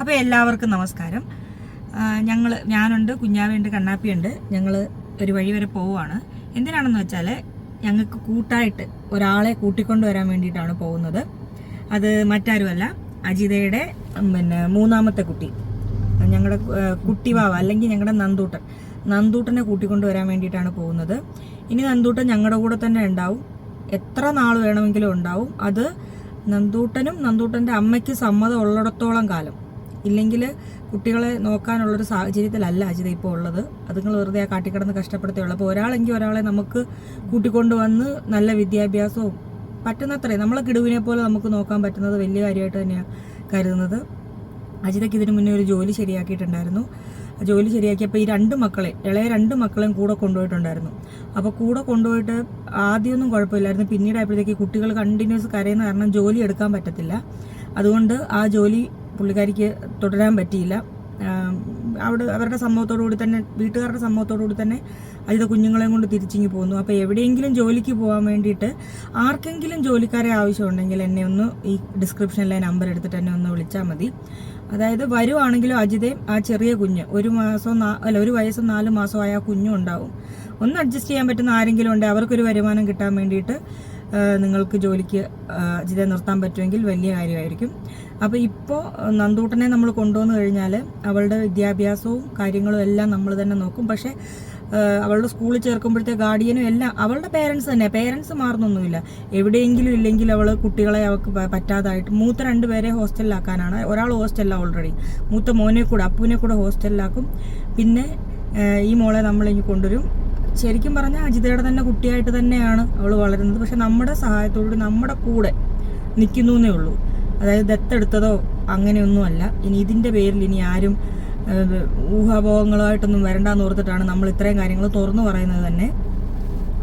അപ്പോൾ എല്ലാവർക്കും നമസ്കാരം. ഞങ്ങൾ ഞാനുണ്ട് കുഞ്ഞാവുണ്ട് കണ്ണാപ്പിയുണ്ട്. ഞങ്ങൾ ഒരു വഴി വരെ പോവുകയാണ് എന്തിനാണെന്ന് വെച്ചാൽ ഞങ്ങൾക്ക് കൂട്ടായിട്ട് ഒരാളെ കൂട്ടിക്കൊണ്ടുവരാൻ വേണ്ടിയിട്ടാണ് പോകുന്നത്. അത് മറ്റാരുമല്ല അജിതയുടെ പിന്നെ മൂന്നാമത്തെ കുട്ടി. ഞങ്ങളുടെ കുട്ടിവാവ അല്ലെങ്കിൽ ഞങ്ങളുടെ നന്ദൂട്ടൻ. നന്ദൂട്ടനെ കൂട്ടിക്കൊണ്ടുവരാൻ വേണ്ടിയിട്ടാണ് പോകുന്നത്. ഇനി നന്ദൂട്ടൻ ഞങ്ങളുടെ കൂടെ തന്നെ ഉണ്ടാവും. എത്ര നാൾ വേണമെങ്കിലും ഉണ്ടാവും. അത് നന്ദൂട്ടനും നന്ദൂട്ടന്റെ അമ്മയ്ക്ക് സമ്മതം ഉള്ളിടത്തോളം കാലം. ഇല്ലെങ്കിൽ കുട്ടികളെ നോക്കാനുള്ളൊരു സാഹചര്യത്തിലല്ല അജിത ഇപ്പോൾ ഉള്ളത്. അതുങ്ങൾ വെറുതെ ആ കാട്ടിക്കിടന്ന് കഷ്ടപ്പെടുത്തുള്ളൂ അപ്പോൾ ഒരാളെങ്കിൽ ഒരാളെ നമുക്ക് കൂട്ടിക്കൊണ്ടുവന്ന് നല്ല വിദ്യാഭ്യാസവും പറ്റുന്നത്രേ. നമ്മളെ കിടുവിനെ പോലെ നമുക്ക് നോക്കാൻ പറ്റുന്നത് വലിയ കാര്യമായിട്ട് തന്നെയാണ് കരുതുന്നത്. അജിതയ്ക്ക് ഇതിനു മുന്നേ ഒരു ജോലി ശരിയാക്കിയിട്ടുണ്ടായിരുന്നു. ജോലി ശരിയാക്കിയപ്പോൾ ഈ രണ്ട് മക്കളെ ഇളയ രണ്ട് മക്കളെയും കൂടെ കൊണ്ടുപോയിട്ടുണ്ടായിരുന്നു. അപ്പോൾ കൂടെ കൊണ്ടുപോയിട്ട് ആദ്യമൊന്നും കുഴപ്പമില്ലായിരുന്നു. പിന്നീട് ആയപ്പോഴത്തേക്ക് കുട്ടികൾ കണ്ടിന്യൂസ് കരയുന്ന കാരണം ജോലി എടുക്കാൻ പറ്റത്തില്ല. അതുകൊണ്ട് ആ ജോലി പുള്ളിക്കാരിക്ക് തുടരാൻ പറ്റിയില്ല. അവിടെ അവരുടെ സമ്മതത്തോടു കൂടി തന്നെ വീട്ടുകാരുടെ സമ്മതത്തോടു കൂടി തന്നെ അജിത കുഞ്ഞുങ്ങളെയും കൊണ്ട് തിരിച്ചിങ്ങി പോകുന്നു അപ്പോൾ എവിടെയെങ്കിലും ജോലിക്ക് പോകാൻ വേണ്ടിയിട്ട് ആർക്കെങ്കിലും ജോലിക്കാരെ ആവശ്യമുണ്ടെങ്കിൽ എന്നെ ഒന്ന് ഈ ഡിസ്ക്രിപ്ഷനിലെ നമ്പർ എടുത്തിട്ട് എന്നെ ഒന്ന് വിളിച്ചാൽ മതി. അതായത് വരുവാണെങ്കിലും അജിതയും ആ ചെറിയ കുഞ്ഞ് ഒരു മാസം അല്ല ഒരു വയസ്സും നാല് മാസവും ആയ കുഞ്ഞും ഉണ്ടാവും ഒന്ന് അഡ്ജസ്റ്റ് ചെയ്യാൻ പറ്റുന്ന ആരെങ്കിലും ഉണ്ടെങ്കിൽ അവർക്കൊരു വരുമാനം കിട്ടാൻ വേണ്ടിയിട്ട് നിങ്ങൾക്ക് ജോലിക്ക് ജിതെ നിർത്താൻ പറ്റുമെങ്കിൽ വലിയ കാര്യമായിരിക്കും. അപ്പോൾ ഇപ്പോൾ നന്ദൂട്ടനെ നമ്മൾ കൊണ്ടുവന്നു കഴിഞ്ഞാൽ അവളുടെ വിദ്യാഭ്യാസവും കാര്യങ്ങളും എല്ലാം നമ്മൾ തന്നെ നോക്കും. പക്ഷേ അവളുടെ സ്കൂളിൽ ചേർക്കുമ്പോഴത്തെ ഗാർഡിയനും എല്ലാം അവളുടെ പേരൻസ് തന്നെ. പേരൻസ് മാറുന്നൊന്നുമില്ല. എവിടെയെങ്കിലും ഇല്ലെങ്കിൽ അവൾ കുട്ടികളെ അവൾക്ക് പറ്റാതായിട്ട് മൂത്ത രണ്ടുപേരെ ഹോസ്റ്റലിലാക്കാനാണ് ഒരാൾ ഹോസ്റ്റലിലാണ് ഓൾറെഡി മൂത്ത മോനെ കൂടെ അപ്പുവിനെ കൂടെ ഹോസ്റ്റലിലാക്കും പിന്നെ ഈ മോളെ നമ്മളിങ്ങ് കൊണ്ടുവരും. ശരിക്കും പറഞ്ഞാൽ അജിതയുടെ തന്നെ കുട്ടിയായിട്ട് തന്നെയാണ് അവൾ വളരുന്നത്. പക്ഷെ നമ്മുടെ സഹായത്തോടുകൂടി നമ്മുടെ കൂടെ നിൽക്കുന്നു എന്നേ ഉള്ളൂ. അതായത് ദത്തെടുത്തതോ അങ്ങനെയൊന്നുമല്ല. ഇനി ഇതിന്റെ പേരിൽ ഇനി ആരും ഊഹാഭോഗങ്ങളുമായിട്ടൊന്നും വരണ്ടെന്ന് ഓർത്തിട്ടാണ് നമ്മൾ ഇത്രയും കാര്യങ്ങൾ തുറന്നു പറയുന്നത് തന്നെ.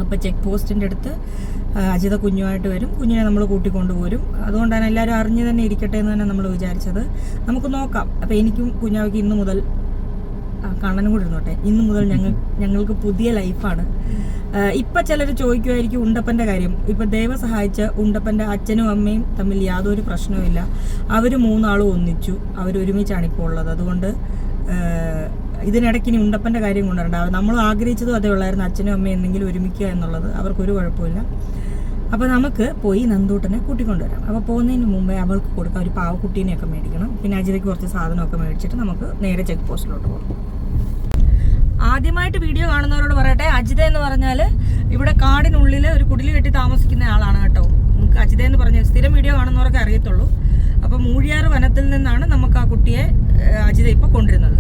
അപ്പോൾ ചെക്ക് പോസ്റ്റിന്റെ അടുത്ത് അജിത കുഞ്ഞുമായിട്ട് വരും. കുഞ്ഞിനെ നമ്മൾ കൂട്ടിക്കൊണ്ടുപോരും. അതുകൊണ്ടാണ് എല്ലാവരും അറിഞ്ഞു തന്നെ ഇരിക്കട്ടെ എന്ന് തന്നെ നമ്മൾ വിചാരിച്ചത്. നമുക്ക് നോക്കാം. അപ്പോൾ എനിക്കും കുഞ്ഞാവയ്ക്ക് ഇന്ന് മുതൽ കണ്ണനും കൂടി ഇരുന്നോട്ടെ. ഇന്ന് മുതൽ ഞങ്ങൾ ഞങ്ങൾക്ക് പുതിയ ലൈഫാണ്. ഇപ്പം ചിലർ ചോദിക്കുമായിരിക്കും ഉണ്ടപ്പന്റെ കാര്യം. ഇപ്പം ദൈവം സഹായിച്ച ഉണ്ടപ്പന്റെ അച്ഛനും അമ്മയും തമ്മിൽ യാതൊരു പ്രശ്നവുമില്ല അവർ മൂന്നാളും ഒന്നിച്ചു. അവർ ഒരുമിച്ചാണ് ഇപ്പോൾ ഉള്ളത്. അതുകൊണ്ട് ഇതിനിടയ്ക്ക് ഇനി ഉണ്ടപ്പന്റെ കാര്യം കൊണ്ടുവരണ്ട. നമ്മൾ ആഗ്രഹിച്ചതും അതേ ഉള്ളായിരുന്നു. അച്ഛനും അമ്മയും എന്തെങ്കിലും ഒരുമിക്കുക എന്നുള്ളത്. അവർക്കൊരു കുഴപ്പമില്ല. അപ്പോൾ നമുക്ക് പോയി നന്ദൂട്ടനെ കൂട്ടിക്കൊണ്ടുവരാം. അപ്പോൾ പോകുന്നതിന് മുമ്പേ അവൾക്ക് കൊടുക്കാം. ഒരു പാവക്കുട്ടീനെയൊക്കെ മേടിക്കണം. പിന്നെ അജിതയ്ക്ക് കുറച്ച് സാധനമൊക്കെ മേടിച്ചിട്ട് നമുക്ക് നേരെ ചെക്ക് പോസ്റ്റിലോട്ട് പോകാം. ആദ്യമായിട്ട് വീഡിയോ കാണുന്നവരോട് പറയട്ടെ. അജിത എന്ന് പറഞ്ഞാൽ ഇവിടെ കാടിനുള്ളിൽ ഒരു കുടിൽ കെട്ടി താമസിക്കുന്ന ആളാണ് കേട്ടോ. നമുക്ക് അജിത എന്ന് പറഞ്ഞ സ്ഥിരം വീഡിയോ കാണുന്നവർക്ക് അറിയത്തുള്ളൂ. അപ്പം മൂഴിയാറ് വനത്തിൽ നിന്നാണ് നമുക്ക് ആ കുട്ടിയെ അജിത ഇപ്പോൾ കൊണ്ടിരുന്നത്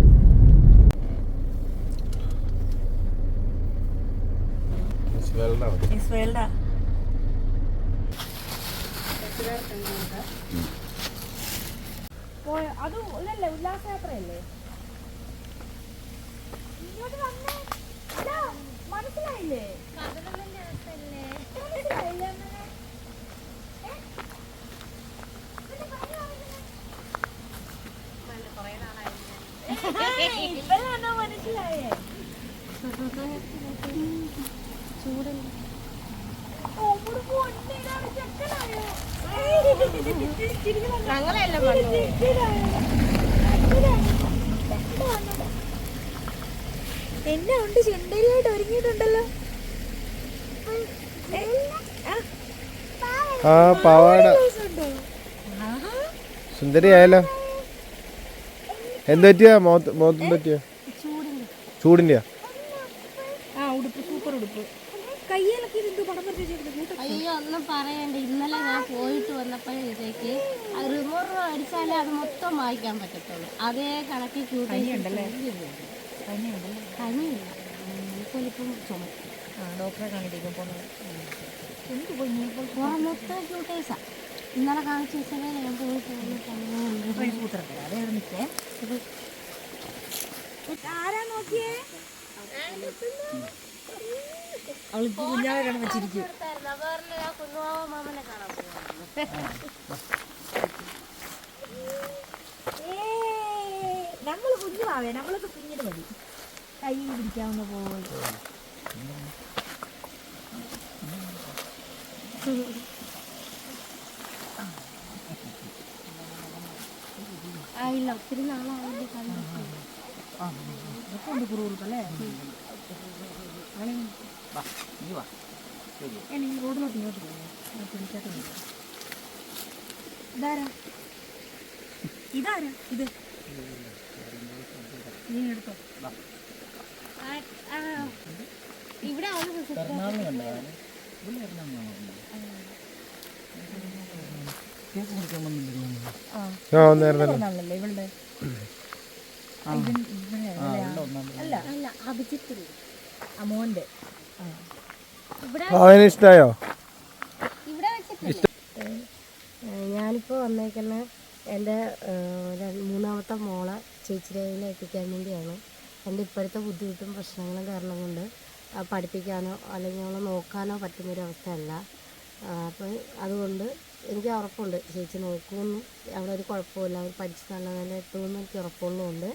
അത് ഇതല്ലേ ഉല്ലാസയാത്രയല്ലേ? ഇങ്ങോട്ട് വന്നേ ഇതാ, മനസ്സിലായില്ലേ മനസ്സിലായില്ലേ അമ്മേ? ഏ? ഇതിന്റെ പനി ആവുന്നില്ല. ഇപ്പഴാണോ മനസ്സിലായേ ഓ, ഇവിടെ പൊന്നെ, ഇതാണ് ചെക്കനായോ? ചിരിക്കണം. ഞങ്ങളെല്ലാം എന്നെ ഉണ്ട് ചെണ്ടയിലായിട്ട് ഒരുങ്ങിയിട്ടുണ്ടല്ലോ. ആ. പാവാട. സുന്ദരിയായല്ലോ. എന്ത് പറ്റിയാ മോത്ത് മോത്തും പറ്റിയ? ചൂടിന്റെയാ അയ്യോ ഒന്നും പറയണ്ട. ഇന്നലെ ഞാൻ പോയിട്ട് വന്നപ്പോഴത്തേക്ക് റിമോട്ട് അടിച്ചാലേ അത് മൊത്തം വായിക്കാൻ പറ്റത്തുള്ളൂ. അതേ കണക്കി പനിയുണ്ടല്ലേ? പനിയുണ്ടല്ലേ പനിയില്ല ഇപ്പം ചുമ ആ ഡോക്ടറെ കാണിക്കാൻ പോകുന്നത് എന്ത് പുറം മൊത്തം ക്യൂട്ടേസാ ഇന്നലെ കാണിച്ച വെച്ചാലേ ഞാൻ പോയി വന്നിട്ടുണ്ട് സൂത്രത്തിൽ അതേ നിൽക്കേ ആരാ നോക്കിയേ അവളിപ്പോ കുഞ്ഞാവെ കണ്ടു വെച്ചിരിക്കും കുഞ്ഞുമാവ മാമനെ കാണാൻ ഞങ്ങൾ കുഞ്ഞുമാവേ നമ്മളൊക്കെ കുഞ്ഞിന് മതി. കയ്യിൽ പിടിക്കാവുന്ന പോലെ. ആയില്ല ഒത്തിരി നാളായില്ലേ കണ്ടിട്ട്. ഇതൊക്കെ ഉണ്ട് കുറുകുറുപ്പല്ലേ എനിക്ക് റോഡിലോട്ട് ഇങ്ങോട്ട് പോകുന്നു പിടിക്കാത്ത ഇതാരാ? ഇതാരാ? ഇത്. ഇവിടെ ആ. തന്നെ അവന് വെച്ചിട്ടില്ല? ഞാനിപ്പോൾ വന്നേക്കുന്ന എന്റെ മൂന്നാമത്തെ മോളെ ചേച്ചിയുടെ എത്തിക്കാൻ വേണ്ടിയാണ്. എന്റെ ഇപ്പോഴത്തെ ബുദ്ധിമുട്ടും പ്രശ്നങ്ങളും കാരണം കൊണ്ട് പഠിപ്പിക്കാനോ അല്ലെങ്കിൽ അവളെ നോക്കാനോ പറ്റുന്നൊരവസ്ഥയല്ല. അപ്പം അതുകൊണ്ട് എനിക്ക് ഉറപ്പുണ്ട്. ചേച്ചി നോക്കുമെന്നും. അവിടെ ഒരു കുഴപ്പമില്ല അവർ പഠിച്ച് നല്ല നില എത്തുമെന്ന് എനിക്ക് ഉറപ്പുള്ളതുകൊണ്ട്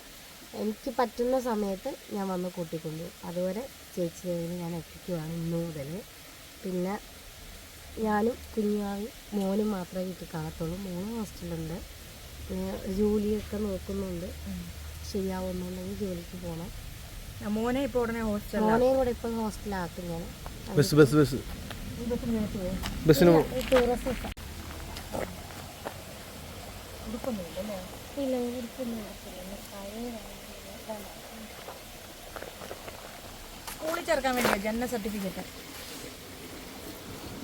എനിക്ക് പറ്റുന്ന സമയത്ത് ഞാൻ വന്ന് കൂട്ടിക്കൊണ്ടു. അതുവരെ ചേച്ചിയുടെ ഞാൻ എത്തിക്കുവാണ് ഇന്നു മുതൽ. പിന്നെ ഞാനും കുഞ്ഞാവും മോനും മാത്രമേ വീട്ടിൽ കാണത്തുള്ളൂ. മോനും ഹോസ്റ്റലുണ്ട് പിന്നെ ജോലിയൊക്കെ നോക്കുന്നുണ്ട്. ശരിയാവുന്നുണ്ടെങ്കിൽ ജോലിക്ക് പോകണം മോനെ ഇപ്പൊ ഉടനെ ഹോസ്റ്റൽ മോനെയും കൂടെ ഇപ്പൊ ഹോസ്റ്റലാക്കും ഞാൻ. Bus bus bus. ബസ്സിന് ഇല്ല ഉടുപ്പൊന്നും സ്കൂളിൽ ചേർക്കാൻ വേണ്ടിയാ ജനന സർട്ടിഫിക്കറ്റ്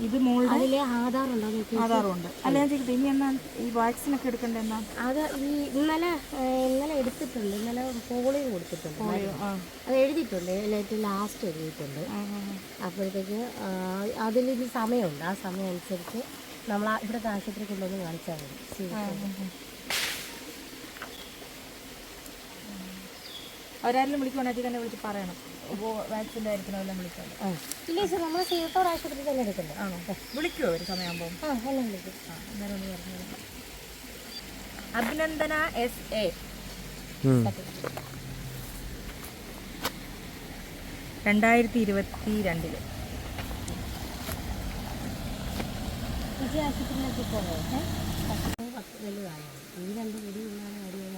ഇത് മോളുടെ ആധാർ ഉണ്ടോ നോക്കി ആധാറും ഉണ്ട് അല്ല ഞാൻ ചോദിക്കട്ടെ ഇനി എന്നാ ഈ വാക്സിൻ ഒക്കെ എടുക്കണ്ടേ എന്നാ? അത് ഈ ഇന്നലെ ഇന്നലെ എടുത്തിട്ടുണ്ട്. ഇന്നലെ പോളിയോ കൊടുത്തിട്ടുണ്ട്. ആ. അത് എഴുതിയിട്ടുണ്ട്. ഏറ്റവും ലാസ്റ്റ് എഴുതിയിട്ടുണ്ട്. അപ്പോഴത്തേക്ക് അതിലിനി സമയമുണ്ട്. ആ സമയം അനുസരിച്ച് നമ്മൾ ഇവിടുത്തെ ആശുപത്രി കൊണ്ടുവന്ന് കാണിച്ചാൽ മതി. അവരാരെങ്കിലും വിളിക്കുവാണെങ്കിൽ തന്നെ വിളിച്ച് പറയണം. അപ്പോൾ വാക്സിന്റെ കാര്യത്തിന് വല്ലതും വിളിക്കാൻ ആ. ഇല്ല ചേച്ചി നമ്മൾ സീട്ടോർ ആശുപത്രി തന്നെ എടുക്കുന്നത് ആണോ? വിളിക്കുമോ ഒരു സമയമാകുമ്പോൾ ആ എല്ലാം വിളിക്കും. ആ അന്നേരം ഒന്ന് പറഞ്ഞു അഭിനന്ദന എസ് എ. രണ്ടായിരത്തി ഇരുപത്തി രണ്ടിൽ ചേച്ചി ആശുപത്രിയിലേക്ക് പോകേ പത്ത് വലുതായോ? ഈ രണ്ട് കൂടി ഇന്നാണ് അടിയോ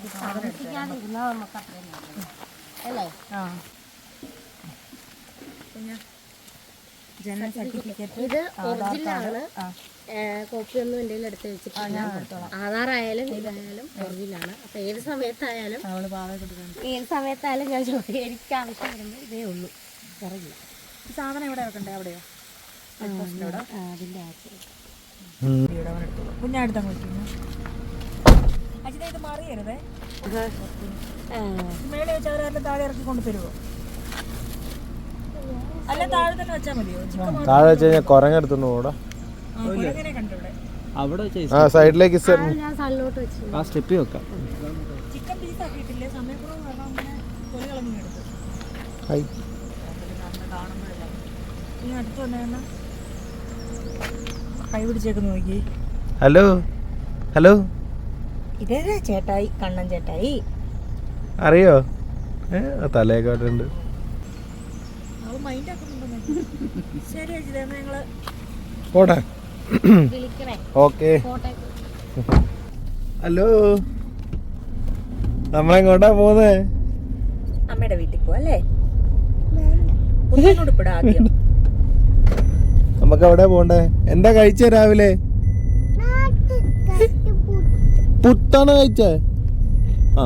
മാത്രമേ താമസിക്കാതെ ഇരുന്നാൽ നമുക്ക് അത്രയും നല്ലത്. അല്ലേ ആ. ജനന സർട്ടിഫിക്കറ്റ് ഇത് ഒറിജിനലാണ് കോപ്പി ഒന്നും എന്റെ അടുത്ത് വെച്ചിട്ടില്ല. ആധാർ ആയാലും ഇതായാലും ഒറിജിനലാണ്. അപ്പൊ ഏത് സമയത്തായാലും ഏത് സമയത്തായാലും ഞാൻ ചോദിക്കും എനിക്ക് ആവശ്യം വരുമ്പോൾ ഇതേ ഉള്ളൂ. പറയില്ല ഈ സാധനം എവിടെ വെക്കണ്ടേ? അവിടെയോ? അതിന്റെ ആവശ്യം ഇവിടെ അജിത ഇത് മറിയരുതേ. മേലെ വെച്ച് അവരാരും താഴെ ഇറക്കി കൊണ്ട് തരുമോ അല്ല താഴെ തന്നെ വെച്ചാൽ മതിയോ? ചിക്കൻ താഴെ വെച്ച് കഴിഞ്ഞാൽ കുരങ്ങെടുത്തോണ്ട് പോടാ അവിടെ ആ സൈഡിലേക്ക് ഞാൻ സണ്ണിലോട്ട് വെച്ചു ആ സ്റ്റെപ്പ് വെക്കാം. Chicken piece ആക്കിയിട്ടില്ലേ? സമയക്കുറവ് കാരണം തൊലി കളഞ്ഞു എടുത്തു. അടുത്ത് വന്നേന്ന കൈ പിടിച്ചേക്ക് നോക്കി. ഹലോ. ഹലോ. ഇതേ ചേട്ടായി? കണ്ണൻ ചേട്ടായി. അറിയോ? ഞങ്ങൾ പോട്ടെ. ഓക്കെ. ഹലോ. നമ്മളെങ്ങോട്ടാ പോന്നേ അമ്മയുടെ വീട്ടിൽ പോവല്ലേ നമുക്ക് അവിടെ പോണ്ടേ? എന്താ കഴിച്ചേ രാവിലെ? പുട്ടാണ് കഴിച്ചേ. ആ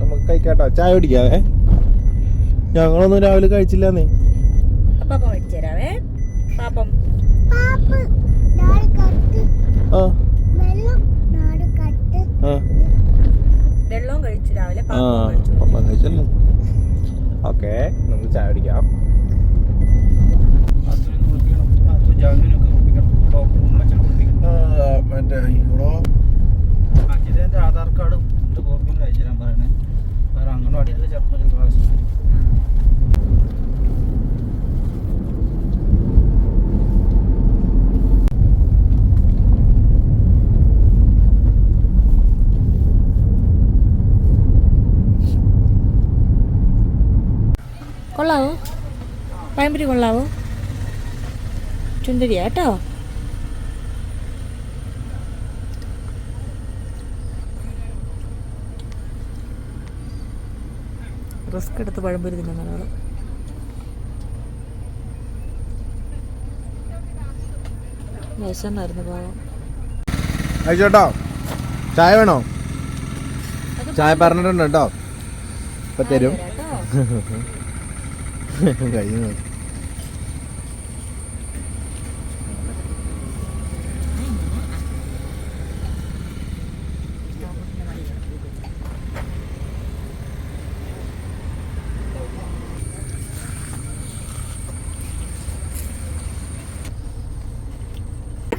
നമുക്ക് കഴിക്കാട്ടോ. ചായ കുടിക്കാവേ. ഞങ്ങളൊന്നും രാവിലെ കഴിച്ചില്ലെന്നേ. ഓക്കെ നമുക്ക് ചായ കുടിക്കാം. മറ്റേ ഇവിടെ ആധാർ കാർഡും കോപ്പിയും അയച്ചു തരാൻ പറയണേ. വേറെ അംഗൻവാടിയിലെ ചെറുപ്പം ക്ലാസ് കൊള്ളാവോ? പഴംപൊരി കൊള്ളാവോ? ചുന്തരിയാ കേട്ടോ? റിസ്ക് എടുത്ത് പഴംപൊരി തിന്നുന്ന ഒരാൾ വിശന്നായിരുന്നു പാവം. അയച്ചോട്ടോ ചായ വേണോ? ചായ പറഞ്ഞിട്ടുണ്ട് കേട്ടോ. ഇപ്പൊ തരും. കഴിഞ്ഞു.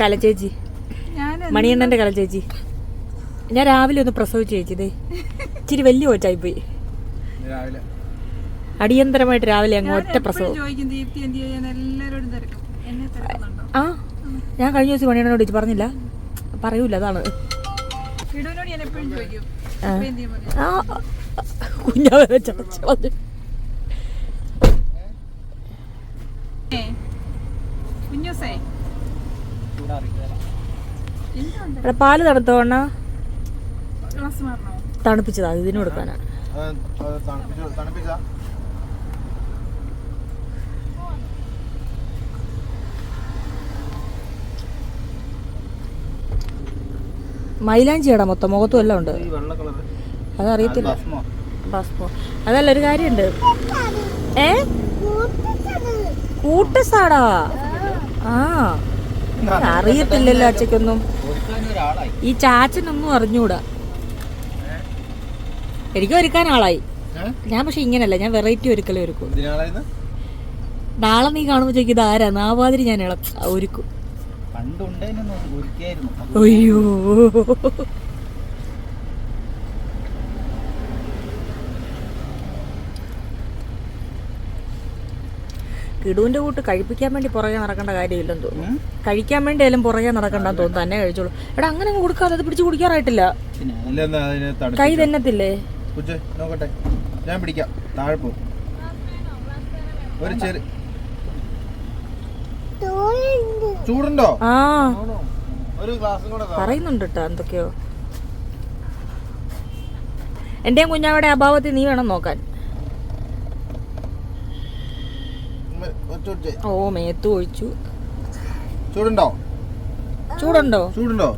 കലച്ചേച്ചി മണിയണ്ണന്റെ കലച്ചേച്ചി ഞാൻ രാവിലെ ഒന്ന് പ്രസവിച്ചു ചേച്ചി ദേ ഇച്ചിരി വലിയ കൊച്ചായി പോയി. രാവിലെ. അടിയന്തരമായിട്ട് രാവിലെ അങ്ങ് ഒറ്റ പ്രസവം. ആ ഞാൻ കഴിഞ്ഞ ദിവസം മണിയണ്ണനോട് ചേച്ചി പറഞ്ഞില്ല. പറയൂല അതാണ്. ഞാൻ എപ്പോഴും ചോദിക്കും. ആ. കുഞ്ഞാവെ ചടച്ചു കളഞ്ഞു ഏ കുഞ്ഞൂസേ എടാ പാൽ മാറണോ? തണുപ്പിച്ചതാ ഇതിന് കൊടുക്കാനാണ് മൈലാഞ്ചിയാടാ മൊത്തം മുഖത്തും എല്ലാം ഉണ്ട്. അതറിയത്തില്ല. പാസ്പോർട്ട് അതല്ല ഒരു കാര്യമുണ്ട്. ഏ? കൂട്ടസാടാ ആ. അറിയത്തില്ലല്ലോ അച്ഛക്കൊന്നും ഈ ചാച്ചനൊന്നും അറിഞ്ഞൂടാ. എനിക്ക് ഒരുക്കാൻ ആളായി ഞാൻ പക്ഷെ ഇങ്ങനല്ല ഞാൻ വെറൈറ്റി ഒരുക്കലേ ഒരുക്കും. നാളെ നീ കാണുമ്പോ ചോദിക്കും ഇത് ആരാ? നാവാതിരി ഞാൻ ഇള ഒരുക്കും. അയ്യോ. കിടുവിന്റെ കൂട്ട് കഴിപ്പിക്കാൻ വേണ്ടി പുറകെ നടക്കേണ്ട കാര്യമില്ലെന്ന് തോന്നുന്നു. കഴിക്കാൻ വേണ്ടി ആയാലും പുറകെ നടക്കണ്ടെന്ന് തോന്നുന്നു. തന്നെ കഴിച്ചോളൂ. എടാ അങ്ങനെ അങ്ങ് കൊടുക്കാതെ അത് പിടിച്ച് കുടിക്കാറായിട്ടില്ല. കൈ തന്നത്തില്ലേ? നോക്കട്ടെ. ഞാൻ പിടിക്കാം. താഴെ ഒരു ചെറിയ ചൂടുണ്ടോ? ആ. പറയുന്നുണ്ട് കേട്ടോ എന്തൊക്കെയോ. എന്റെയും കുഞ്ഞാവിടെ അഭാവത്തിൽ നീ വേണം നോക്കാൻ ഉമ്മ, ഒറ്റ ഒറ്റ. ഓ മേത്ത് ഒഴിച്ചു. ചൂടുണ്ടോ? ചൂടുണ്ടോ? ചൂടുണ്ടോ?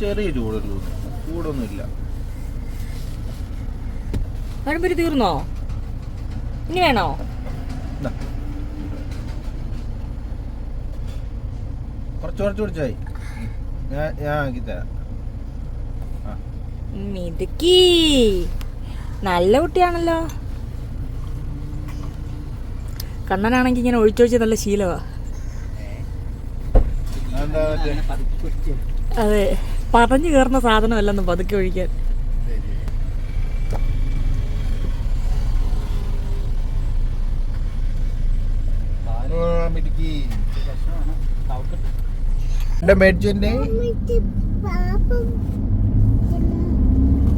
ചെറിയ ചൂടുള്ളൂ ചൂടൊന്നുമില്ല. പഴംപൊരി തീർന്നോ? ഇനി വേണോ. കുറച്ച് കുറച്ച് കുടിച്ചായി ഞാൻ ഞാൻ ആക്കിത്തരാം മിടുക്കി നല്ല കുട്ടിയാണല്ലോ. കണ്ണനാണെങ്കിൽ ഇങ്ങനെ ഒഴിച്ചൊഴിച്ച് നല്ല ശീലമാ അതെന്താ മറ്റേ അതെ പറഞ്ഞു കയറുന്ന സാധനമല്ലെന്ന് പതുക്കെ ഒഴിക്കാൻ. എന്റെ മേടിച്ചെന്റെ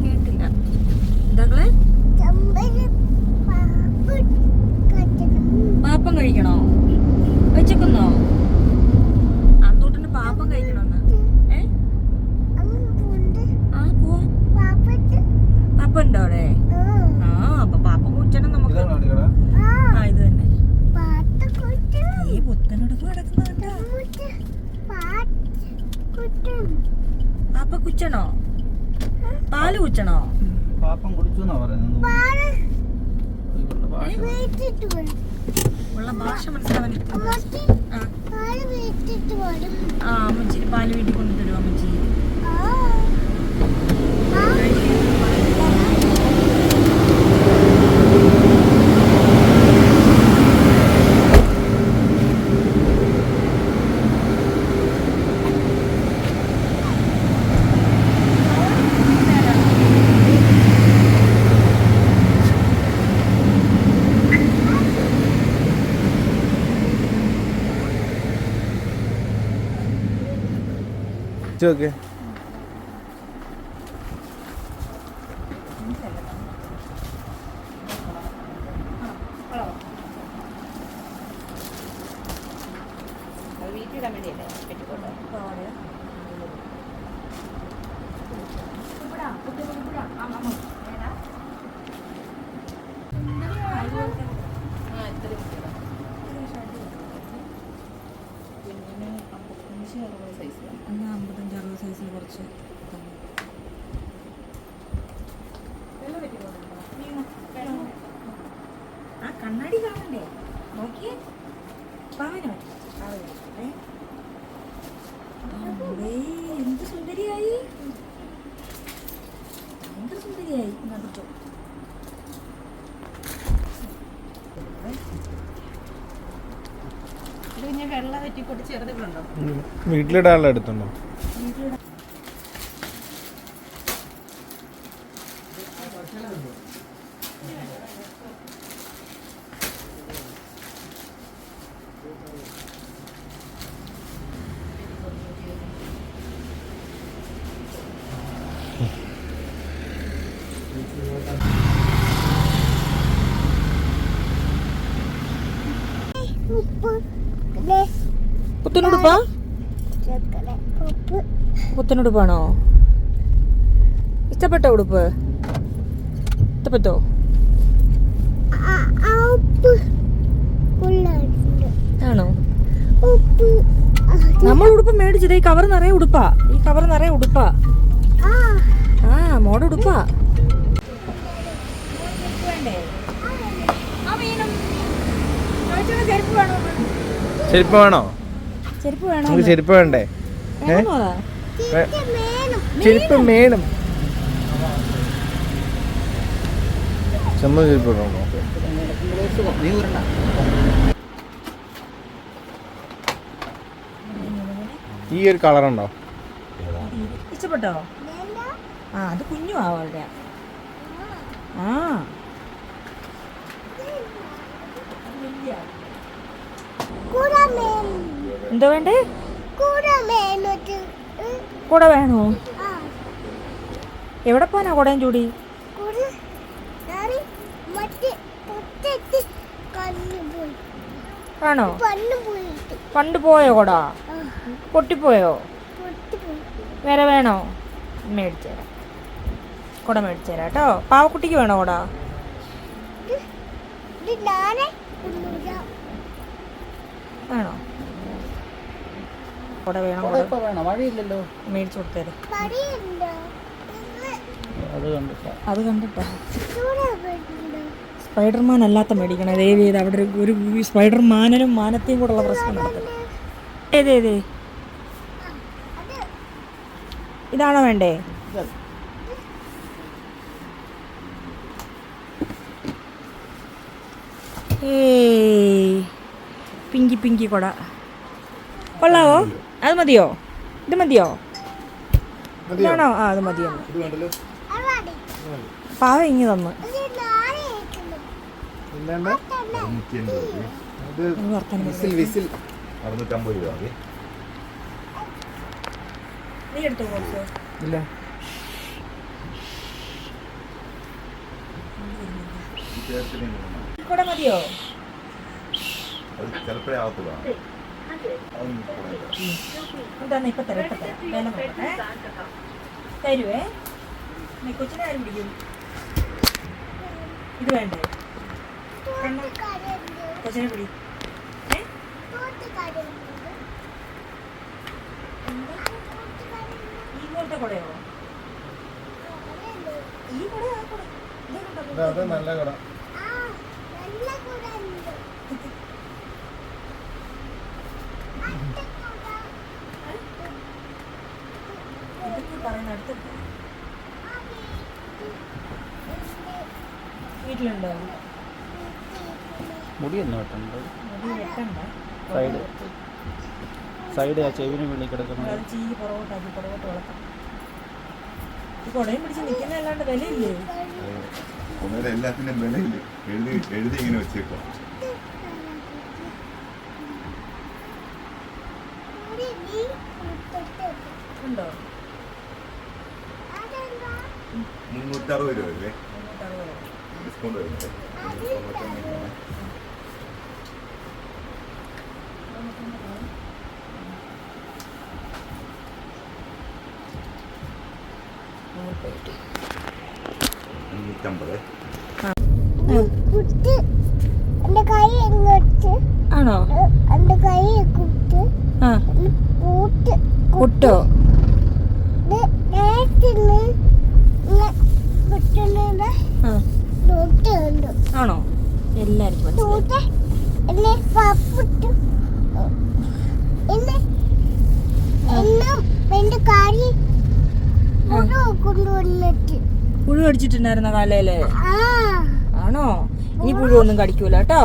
കേട്ടില്ല. എന്താക്കളെ കഴിക്കണോ? വെച്ചേക്കുന്നോ? അന്തൂട്ടിന് പാപ്പം കഴിക്കണമെന്ന് ഏ? ആ പോവാം പാപ്പ ഉണ്ടോ അവിടെ? ആ അപ്പൊ പാപ്പം കുറ്റണം നമുക്ക്. ആ ഇത് തന്നെ. ഈ പുത്തനോട് കിടക്കുന്നുണ്ടോ പാപ്പ കുച്ചണോ? പാൽ കുച്ചണോ? പാപ്പം കുടിച്ചു എന്നാ പറയുന്നത് ഉള്ള ഭാഷ മനസ്സിലാവാൻ ആ. അമ്മച്ചി പാൽ വീട്ടിൽ കൊണ്ടുതരുമോ അമ്മച്ചി? ചോക്കെ ആ കണ്ണാടി കാണണ്ടേ? നോക്കിയേ. പാവനോ എന്ത് സുന്ദരിയായി. എന്ത് സുന്ദരിയായി. നടത്തു വീട്ടിലിടാനുള്ള എടുത്തുണ്ടോ പുത്തനുടുപ്പാ? പുത്തനുടുപ്പാണോ? ഇഷ്ടപ്പെട്ടോ ഉടുപ്പ്? ഇഷ്ടപ്പെട്ടോ? ആണോ? നമ്മൾ ഉടുപ്പ് മേടിച്ചത് ഈ കവർ നിറയെ ഉടുപ്പാ. ഈ കവർ നിറയെ ഉടുപ്പാ. മോഡ ഉടുപ്പാ ചെരുപ്പ് വേണോ? ചെരുപ്പ് വേണോ? നമുക്ക് ചെരുപ്പ് വേണ്ടേ? ചെരുപ്പ് മേണം ചെമ്മ ചെരുപ്പ് വേണോ? ഈ ഒരു കളറുണ്ടോ? ഇഷ്ടപ്പെട്ടോ? ആ അത് കുഞ്ഞു ആവളുടെ. ആ. എന്തോ വേണ്ടേ? കുട വേണോ? എവിടെ പോനാ കുടയും ചൂടി? ആണോ? പണ്ട് പോയോ കുട? പൊട്ടിപ്പോയോ? വേറെ വേണോ? മേടിച്ചു കുട മേടിച്ചു തരാം കേട്ടോ. പാവക്കുട്ടിക്ക് വേണോ കുട? വേണോ? കുട വേണം മേടിച്ചു കൊടുത്തേരെ. അത് കണ്ടിട്ടാ. സ്പൈഡർമാൻ അല്ലാത്ത മേടിക്കണം. ദേവി ഇത് അവിടെ ഒരു- സ്പൈഡർമാനും മാനത്തെയും കൂടെയുള്ള പ്രശ്നം നടക്കുന്നത് ഏതേതേ ഇതാണോ വേണ്ടേ? ഏയ്. പിങ്കി പിങ്കി കൊട. കൊള്ളാവോ? അത് മതിയോ? ഇത് മതിയോ? ഇതാണോ ആ അത് മതിയോ? പാവ ഇങ്ങി തന്നു. നീ എടുത്തോ ഇല്ല. കൂടെ മതിയോ? എന്താന്ന് ഇപ്പൊ തരാം ഇപ്പൊ തരാം. വേല നോക്കട്ടെ തരുവേ? നീ കൊച്ചിനെ ആരും പിടിക്കും? ഇത് വേണ്ടേ? കൊച്ചിനെ പിടി. പോലത്തെ കുടയോ? ഈ കുട ആ നല്ല കട. വീട്ടിലുണ്ടോ? മുടി ഒന്ന് വെട്ടുണ്ട്. മുടി വെട്ടണ്ട. സൈഡ്. സൈഡ് ആ ചെവിന് വെള്ളി കിടക്കുന്നത്. അത് ചീകി പുറകോട്ടാക്കി പുറകോട്ട് വളർത്താം. കുടയും പിടിച്ച് നിൽക്കുന്ന അല്ലാണ്ട് വിലയില്ലേ ഒന്നുമില്ല എല്ലാത്തിനും വിലയില്ല? എഴുതി എഴുതി ഇങ്ങനെ വെച്ചേക്കോ മുന്നൂറ്ററുപത് രൂപ അല്ലേ? ഡിസ്കൗണ്ട് വരുന്നത് ആണോ? കുട്ടോ. കൈ കേട്ടോ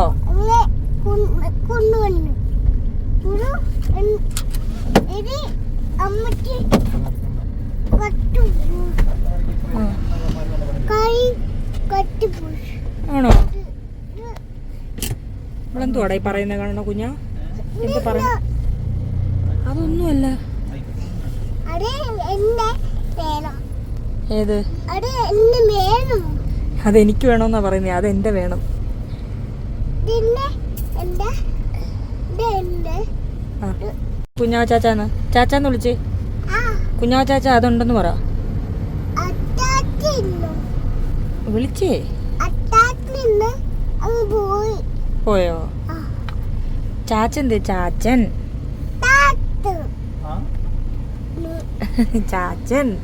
ആണോ? ഇവളെന്തുവാടാ ഈ പറയുന്നത് കാണണോ കുഞ്ഞാ? എന്താ പറയ അതൊന്നുമല്ല. ഏത്? അതെനിക്ക് വേണമെന്നാ പറയുന്നത് അതെന്റെ വേണം. പിന്നെ എന്റെ ഇത് കുഞ്ഞാ ചാച്ചാന്ന്. ചാച്ചാന്ന് വിളിച്ച്. ആ. കുഞ്ഞാ ചാച്ച അതുണ്ടെന്ന് പറ. വിളിച്ചേ. പോയി. ചാച്ചൻ. ദേ ചാച്ചൻ. ചാച്ചൻ.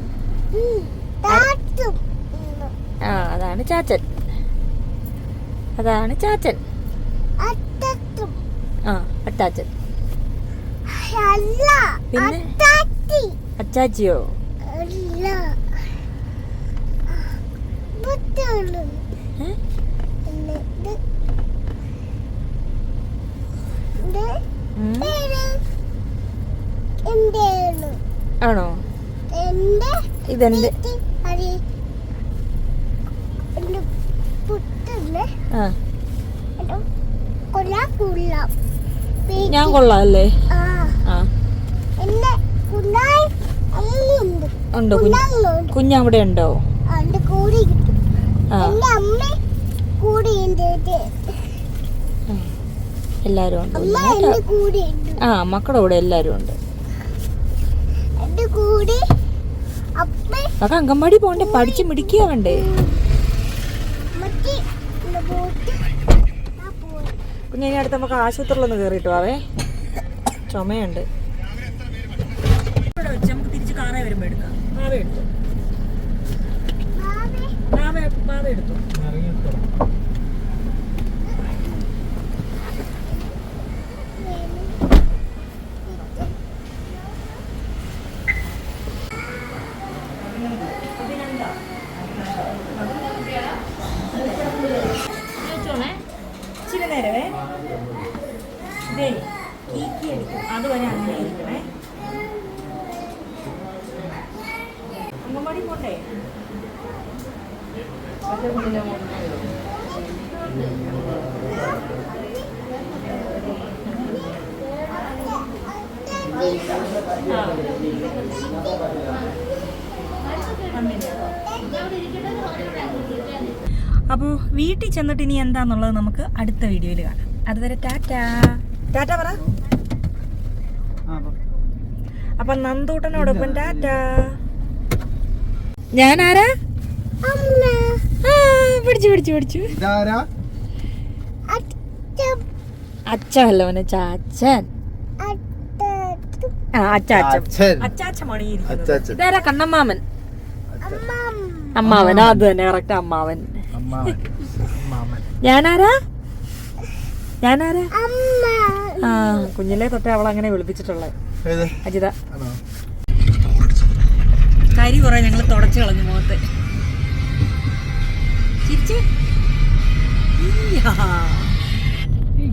ആ അതാണ് ചാച്ചൻ. അതാണ് ചാച്ചൻ. അല്ല പിന്നെ? അച്ചാച്ചിയോ? ആണോ? ഇതെന്റെ ആ. കൊള്ളാം കൊള്ളാം. ഞാൻ കൊള്ളാല്ലേ ആ. ഉണ്ടോ? കുഞ്ഞ് കുഞ്ഞവിടെ ഉണ്ടോ? എല്ലാരും ഉണ്ട്. ആ മക്കളുടെ കൂടെ എല്ലാരും ഉണ്ട്. എന്റെ അംഗൻവാടി പോണ്ടേ പഠിച്ച് മിടിക്കുക വേണ്ടേ മറ്റേ ബോട്ട് ആ പോയി കുഞ്ഞെ ഇനി അടുത്ത് നമുക്ക് ആശുപത്രിയിലൊന്ന് കയറിയിട്ട് പോവേ ചുമയുണ്ട്. നമുക്ക് തിരിച്ച് കാറേ വരുമ്പോ എടുക്കാം. മാവ എടുത്തു? മാവേ മാവ മാവ എടുത്തു ഇച്ചിരി നേരമേ ഇതേ കീക്കി എടുക്കും അതുവരെ അങ്ങനെ ഇരിക്കണേ അങ്കമാടി പോണ്ടേ അപ്പോൾ വീട്ടിൽ ചെന്നിട്ട് ഇനി എന്താന്നുള്ളത് നമുക്ക് അടുത്ത വീഡിയോയിൽ കാണാം. അതുവരെ ടാറ്റാ. ടാറ്റ പറ. അപ്പൊ നന്ദൂട്ടനോടൊപ്പം ടാറ്റാ. ഞാനാരാ? ആരാ പിടിച്ചു പിടിച്ചു പിടിച്ചു. അച്ഛൻ. അച്ഛനല്ലവനെ ചാച്ചൻ. അച്ചാച്ചൻ കണ്ണമ്മാമൻ? അമ്മ അമ്മാവൻ. അത് തന്നെ കറക്റ്റ് അമ്മാവൻ. ഞാനാരാ? ഞാനാരാ? അമ്മ. ആ കുഞ്ഞിലെ തൊട്ടേ അവൾ അങ്ങനെ വിളിപ്പിച്ചിട്ടുള്ളത് അജിത. കരി കുറെ ഞങ്ങൾ തുടച്ചു കളഞ്ഞു മുഖത്ത്. ചിരിച്ച്. ഈ